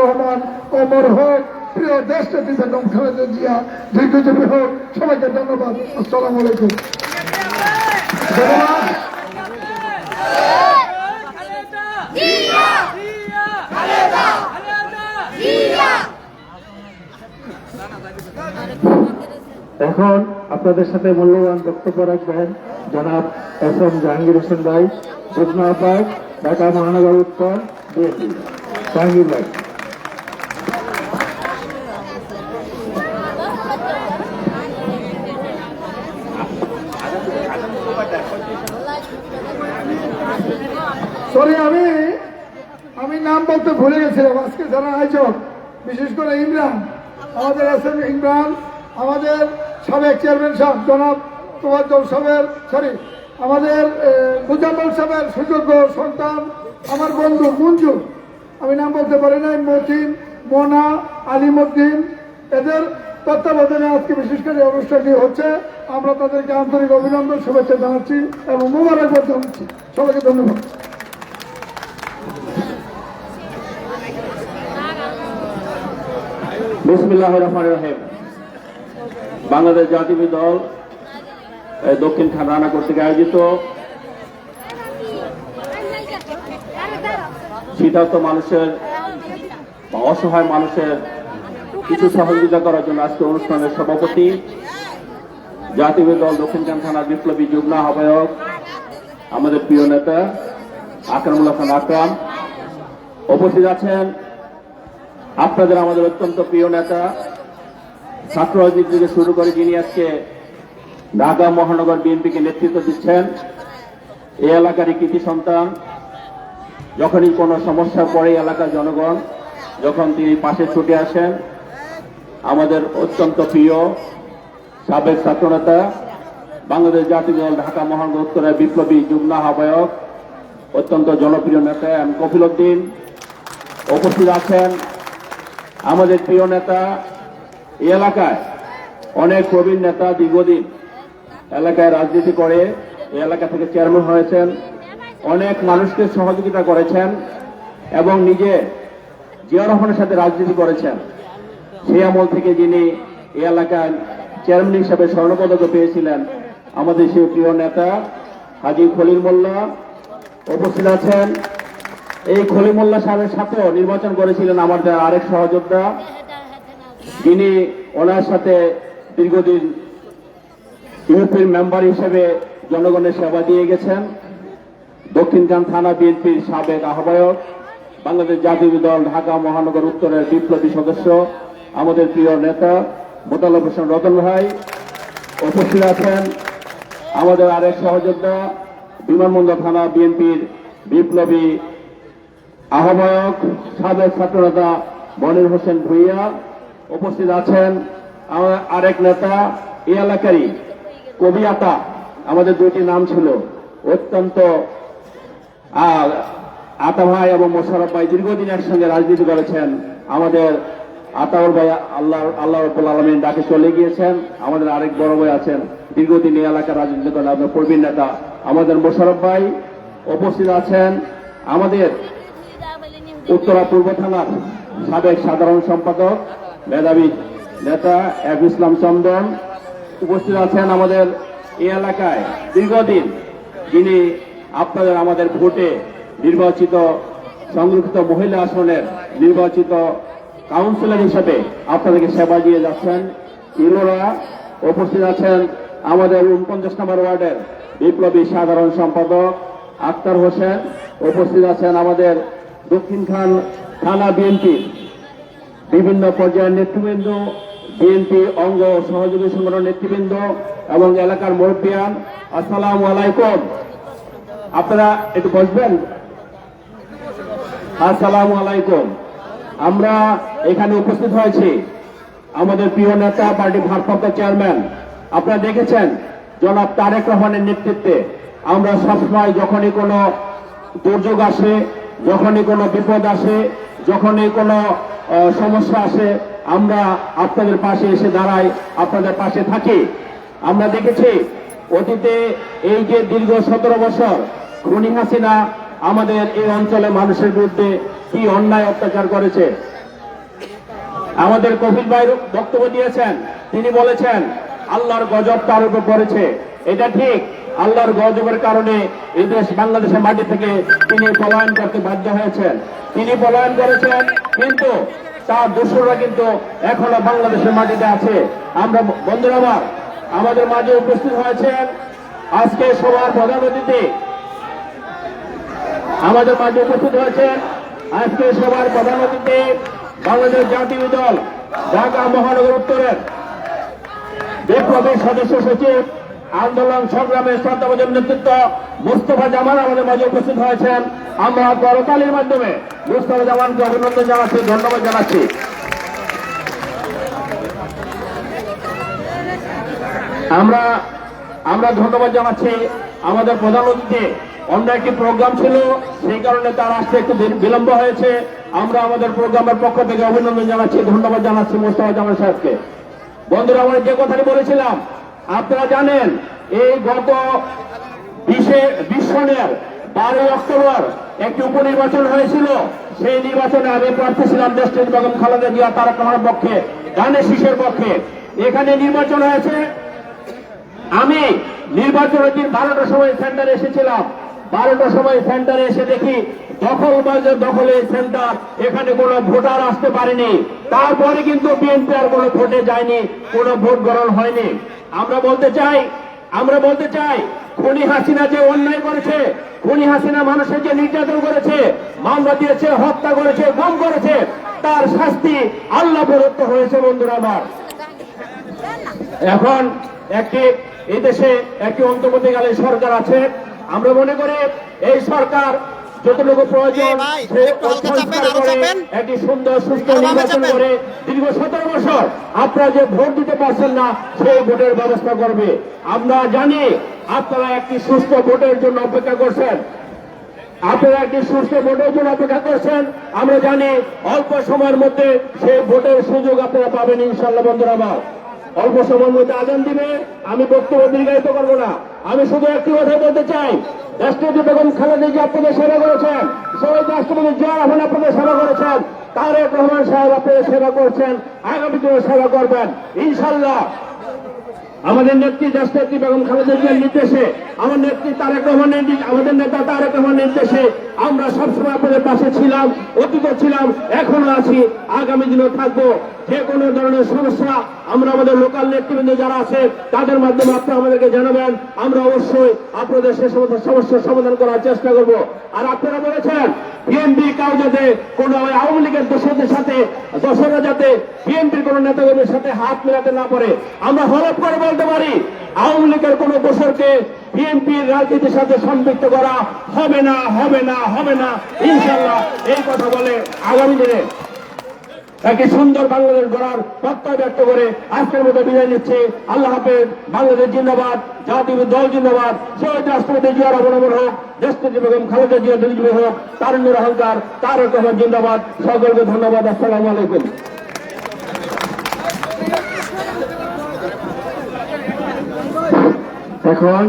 রহমান, অমর হোক, প্রিয় দেশ নেত্রী খালেদা জিয়া দীর্ঘজীবী হোক, সবাইকে ধন্যবাদ। আসসালামু আলাইকুম। এখন আপনাদের সাথে মূল্যবান বক্তব্য রাখবেন জনাব এস এম জাহাঙ্গীর হোসেন ভাই, যুগ্ম আহ্বায়ক, ঢাকা মহানগর উত্তর জাহাঙ্গীর ভাই সরি আমি আমি নাম ভুলে আজকে যারা আয়োজক, বিশেষ করে ইমরান, আমাদের এস এম ইমরান, আমাদের সাবেক চেয়ারম্যান সাহেব, জনাব তোয়াজ্জল সাহেবের সরি আমাদের মুজাম্মল সাহেবের সুযোগ্য সন্তান, আমার বন্ধু মঞ্জু, আমি নাম বলতে পারি নাই, মতিন, মোনা, আলিমুদ্দিন, এদের তত্ত্বাবধানে আজকে বিশেষ করে অনুষ্ঠানটি হচ্ছে। আমরা তাদেরকে আন্তরিক অভিনন্দন, শুভেচ্ছা জানাচ্ছি এবং মোবারকবাদ জানাচ্ছি। সবাইকে ধন্যবাদ। বিসমিল্লাহ রহমান রহিম। বাংলাদেশ জাতীয় দল দক্ষিণ খান রানা কর্তৃক আয়োজিত শীতার্থ মানুষের বা অসহায় মানুষের কিছু সহযোগিতা করার জন্য আজকে অনুষ্ঠানের সভাপতি, জাতীয় দল দক্ষিণখান থানা বিপ্লবী যুগ্ম আহ্বায়ক, আমাদের প্রিয় নেতা আকরামুল্লাহ খান আকরাম উপস্থিত আছেন। আপনাদের আমাদের অত্যন্ত প্রিয় নেতা, ছাত্র রাজনীতি থেকে শুরু করে যিনি আজকে ঢাকা মহানগর বিএনপিকে নেতৃত্ব দিচ্ছেন, এই এলাকারই কৃতি সন্তান। যখনই কোনো সমস্যার পরে এলাকার জনগণ, যখন তিনি পাশে ছুটে আসেন, আমাদের অত্যন্ত প্রিয় সাবেক ছাত্রনেতা বাংলাদেশ জাতীয় দল ঢাকা মহানগর উত্তরের বিপ্লবী যুগ্ম আহ্বায়ক, অত্যন্ত জনপ্রিয় নেতা এম কফিল উদ্দিন। উপস্থিত আছেন আমাদের প্রিয় নেতা এই এলাকায় অনেক প্রবীণ নেতা দীর্ঘদিন এলাকায় রাজনীতি করে, এই এলাকা থেকে চেয়ারম্যান হয়েছেন। অনেক মানুষকে সহযোগিতা করেছেন এবং নিজে জিয়া রহমানের সাথে রাজনীতি করেছেন। সেই আমল থেকে যিনি এই এলাকায় চেয়ারম্যান হিসাবে স্বর্ণপদক পেয়েছিলেন, আমাদের সেই প্রিয় নেতা হাজি খলিল মোল্লা উপস্থিত আছেন। এই খলিমুল্লাহ সাহেবের সাথেও নির্বাচন করেছিলেন আমাদের আরেক সহযোদ্ধা। যিনি ওনার সাথে দীর্ঘদিন ইউপির মেম্বার হিসেবে জনগণের সেবা দিয়ে গেছেন। দক্ষিণখান থানা বিএনপির সাবেক আহ্বায়ক, বাংলাদেশ জাতীয় দল ঢাকা মহানগর উত্তরের বিপ্লবী সদস্য, আমাদের প্রিয় নেতা মোতালব হোসেন রতন ভাই উপস্থিত আছেন। আমাদের আরেক সহযোদ্ধা, বিমানবন্দর থানা বিএনপির বিপ্লবী আহ্বায়ক সাবেক ছাত্রনেতা মনির হোসেন ভুইয়া উপস্থিত আছেন আমার আরেক নেতা এই এলাকারই কবি আতা। আমাদের দুইটি নাম ছিল। অত্যন্ত আতা ভাই এবং মোশারফ ভাই দীর্ঘদিন একসঙ্গে রাজনীতি করেছেন। আমাদের আতাউর ভাই আল্লাহ আল্লাহ রব্বুল আলমিন ডাকে চলে গিয়েছেন। আমাদের আরেক বড় ভাই আছেন। দীর্ঘদিন এই এলাকার রাজনীতি করেন। আপনার প্রবীণ নেতা। আমাদের মোশারফ ভাই উপস্থিত আছেন। আমাদের উত্তরা পূর্ব থানার সাবেক সাধারণ সম্পাদক মেধাবী নেতা এফ ইসলাম চন্দন উপস্থিত আছেন আমাদের এই এলাকায়। দীর্ঘদিন যিনি আপনাদের আমাদের ভোটে নির্বাচিত, সংরক্ষিত মহিলা আসনের নির্বাচিত কাউন্সিলর হিসেবে আপনাদেরকে সেবা দিয়ে যাচ্ছেন। ইলোরা উপস্থিত আছেন আমাদের উনপঞ্চাশ নম্বর ওয়ার্ডের বিপ্লবী সাধারণ সম্পাদক আক্তার হোসেন। উপস্থিত আছেন আমাদের দক্ষিণ খান থানা বিএনপি, বিভিন্ন পর্যায়ের নেতৃবৃন্দ, বিএনপি অঙ্গ সহযোগী সংগঠন নেতৃবৃন্দ এবং এলাকার মুরব্বিয়ান, আসসালাম আলাইকুম। আপনারা একটু বসবেন? আসসালামু আলাইকুম। আমরা এখানে উপস্থিত হয়েছি আমাদের প্রিয় নেতা, পার্টি ভারপ্রাপ্ত চেয়ারম্যান। আপনারা দেখেছেন জনাব তারেক রহমানের নেতৃত্বে আমরা সবসময় যখনই কোনো দুর্যোগ আসে যখনই কোনো বিপদ আসে, যখনই কোনো সমস্যা আসে, আমরা আপনাদের পাশে এসে দাঁড়াই, আপনাদের পাশে থাকি। আমরা দেখেছি অতীতে এই যে দীর্ঘ সতেরো বছর খুনি হাসিনা আমাদের এই অঞ্চলে মানুষের বিরুদ্ধে কি অন্যায় অত্যাচার করেছে। আমাদের কপিল ভাই বক্তব্য দিয়েছেন, তিনি বলেছেন, আল্লাহর গজব তার উপর পড়েছে। এটা ঠিক আল্লাহর গজবের কারণে এই দেশ বাংলাদেশের মাটি থেকে তিনি পলায়ন করতে বাধ্য হয়েছেন। তিনি পলায়ন করেছেন, কিন্তু তার দোসররা কিন্তু এখনও বাংলাদেশের মাটিতে আছে। আমরা বন্ধুরা আমার, আমাদের মাঝে উপস্থিত হয়েছেন আজকে সবার প্রধান অতিথি। আমাদের মাঝে উপস্থিত হয়েছেন আজকে সবার প্রধান অতিথি বাংলাদেশ জাতীয় দল, ঢাকা মহানগর উত্তরের বিপ্লবী সদস্য সচিব আন্দোলন সংগ্রামের শ্রদ্ধাভাজন নেতৃত্ব মুস্তফা জামান আমাদের মাঝে উপস্থিত হয়েছেন। আমরা করতালির মাধ্যমে মুস্তফা জামানকে অভিনন্দন জানাচ্ছি, ধন্যবাদ জানাচ্ছি। আমরা আমরা ধন্যবাদ জানাচ্ছি আমাদের প্রধান অতিথি অন্য একটি প্রোগ্রাম ছিল, সেই কারণে তার আসতে একটু বিল- বিলম্ব হয়েছে। আমরা আমাদের প্রোগ্রামের পক্ষ থেকে অভিনন্দন জানাচ্ছি, ধন্যবাদ জানাচ্ছি মোস্তফা জামান সাহেবকে। বন্ধুরা, আমরা যে কথাটি বলেছিলাম আপনারা জানেন, এই গত বিশে, বিশ্বনের বারোই অক্টোবর একটি উপনির্বাচন হয়েছিল। সেই নির্বাচনে আমি প্রার্থী ছিলাম দেশটির বেগম খালেদা জিয়া, তারক রহমানের পক্ষে গানের শীষের পক্ষে। এখানে নির্বাচন হয়েছে। আমি নির্বাচনের দিন বারোটার সময় সেন্টারে এসেছিলাম। বারোটার সময় সেন্টারে এসে দেখি দখল বাজার দখলে সেন্টার, এখানে কোনো ভোটার আসতে পারেনি। তারপরে কিন্তু বিএনপি আর কোনো ভোটে যায়নি, কোনো ভোট গ্রহণ হয়নি। আমরা বলতে চাই, আমরা বলতে চাই, খুনি হাসিনা যে অন্যায় করেছে, খুনি হাসিনা মানুষের যে নির্যাতন করেছে, মামলা দিয়েছে, হত্যা করেছে, গুম করেছে, তার শাস্তি আল্লাহ প্রদত্ত হয়েছে বন্ধুরা আমার। এখন একটি এই দেশে একটি অন্তর্বর্তীকালীন সরকার আছে। আমরা মনে করি এই সরকার যতটুকু প্রয়োজন একটু সুন্দর সুস্থ নির্বাচন করে দীর্ঘ সতেরো বছর আপনারা যে ভোট দিতে পারছেন না সেই ভোটের ব্যবস্থা করবে। আমরা জানি আপনারা একটি সুস্থ ভোটের জন্য অপেক্ষা করছেন। আপনারা একটি সুস্থ ভোটের জন্য অপেক্ষা করছেন। আমরা জানি অল্প সময়ের মধ্যে সেই ভোটের সুযোগ আপনারা পাবেন ইনশাল্লাহ বন্ধুরা আমার। অল্প সময়ের মধ্যে আজান দিবে, আমি বক্তব্য দীর্ঘায়িত করব না। আমি শুধু একটি কথা বলতে চাই, রাষ্ট্রপতি বেগম খালেদা যে আপনাদের সেবা করেছেন সবাই রাষ্ট্রপতি জিয়া রহমান আপনাদের সেবা করেছেন, তারেক রহমান সাহেব আপনাদের সেবা করছেন, আগামী দিনে সেবা করবেন। ইনশাল্লাহ আমাদের নেত্রী দেশনেত্রী বেগম খালেদা নির্দেশে, আমার নেত্রী তারেক রহমানের আমাদের নেতা তারেক রহমানের নির্দেশে আমরা সবসময় আপনাদের পাশে ছিলাম, অতীতে ছিলাম এখনও আছি, আগামী দিনেও থাকব। যে কোনো ধরনের সমস্যা, আমরা আমাদের লোকাল নেতৃবৃন্দ যারা আছে তাদের মাধ্যমে আপনারা আমাদেরকে জানাবেন। আমরা অবশ্যই আপনাদের সে সমস্ত সমস্যার সমাধান করার চেষ্টা করব। আর আপনারা বলেছেন, বিএনপি কাউ যাতে কোন আওয়ামী লীগের দোষদের সাথে, দোষরা যাতে বিএনপির কোন নেতাকর্মীর সাথে হাত মেলাতে না পারে। আমরা হলফ করে বলতে পারি, আওয়ামী লীগের কোন দোষরকে বিএনপির রাজনীতির সাথে সম্পৃক্ত করা হবে না হবে না হবে না। ইনশাল্লাহ এই কথা বলে আগামী দিনে একটি সুন্দর বাংলাদেশ গড়ার প্রত্যয় ব্যক্ত করে আজকের মতো বিদায় নিচ্ছে। আল্লাহ হাফেজ, বাংলাদেশ জিন্দাবাদ জাতীয় দল জিন্দাবাদ, শহীদ রাষ্ট্রপতি জিয়ার অবলম্বন হোক দেশপতি বেগম খালেদা জিয়া দিল্লি হোক তারুণ্যের অহংকার তারক রহমান জিন্দাবাদ। সকলকে ধন্যবাদ, আসসালামু আলাইকুম। এখন